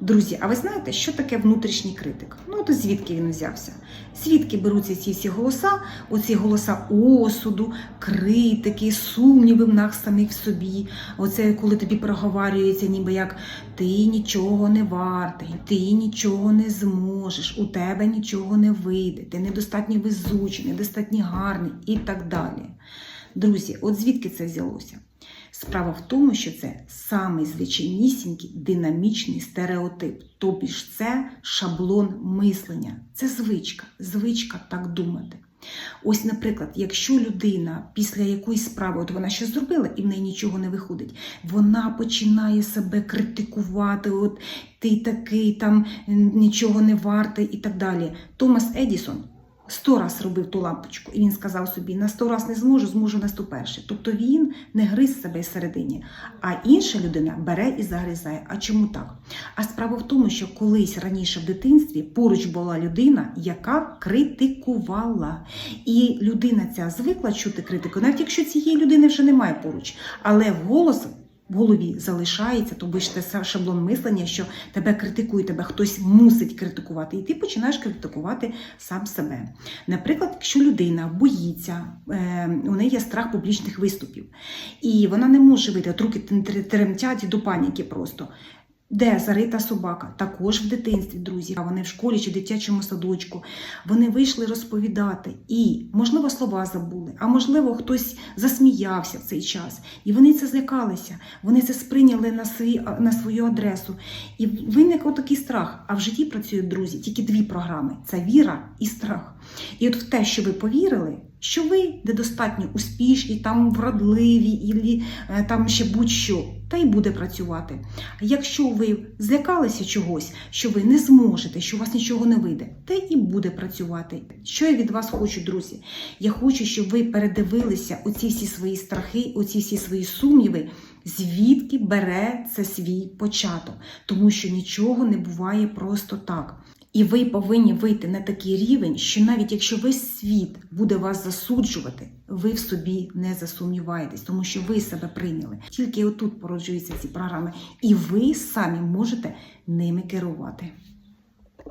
Друзі, а ви знаєте, що таке внутрішній критик? Ну, то звідки він взявся? Звідки беруться ці всі голоса, оці голоса осуду, критики, сумніви в нас самих в собі. Оце коли тобі проговорюється, ніби як ти нічого не вартий, ти нічого не зможеш, у тебе нічого не вийде, ти недостатньо везучий, недостатньо гарний і так далі. Друзі, от звідки це взялося? Справа в тому, що це самий звичайнісінький динамічний стереотип, тобі ж це шаблон мислення, це звичка, звичка так думати. Ось, наприклад, якщо людина після якоїсь справи, от вона щось зробила і в неї нічого не виходить, вона починає себе критикувати, от ти такий, там нічого не вартий і так далі. Томас Едісон сто раз робив ту лампочку, і він сказав собі: на сто раз не зможу, зможу на сто перший. Тобто він не гриз себе всередині, а інша людина бере і загризає. А чому так? А справа в тому, що колись раніше в дитинстві поруч була людина, яка критикувала. І людина ця звикла чути критику, навіть якщо цієї людини вже немає поруч, але голос. В голові залишається, то бачите шаблон мислення, що тебе критикує, тебе хтось мусить критикувати, і ти починаєш критикувати сам себе. Наприклад, якщо людина боїться, е, у неї є страх публічних виступів, і вона не може вийти, от руки тремтять до паніки просто. Де зарита собака? Також в дитинстві, друзі. А Вони в школі чи дитячому садочку. Вони вийшли розповідати. І, можливо, слова забули, а можливо, хтось засміявся в цей час. І вони це злякалися, вони це сприйняли на, свій, на свою адресу. І виник отакий страх. А в житті працюють друзі, тільки дві програми: це віра і страх. І от в те, що ви повірили, що ви недостатньо успішні, там вродливі, і там ще будь-що, та й буде працювати. А якщо ви злякалися чогось, що ви не зможете, що у вас нічого не вийде, та і буде працювати. Що я від вас хочу, друзі? Я хочу, щоб ви передивилися оці всі свої страхи, оці всі свої сумніви. Звідки бере це свій початок, тому що нічого не буває просто так. І ви повинні вийти на такий рівень, що навіть якщо весь світ буде вас засуджувати, ви в собі не засумніваєтесь, тому що ви себе прийняли. Тільки отут породжуються ці програми, і ви самі можете ними керувати.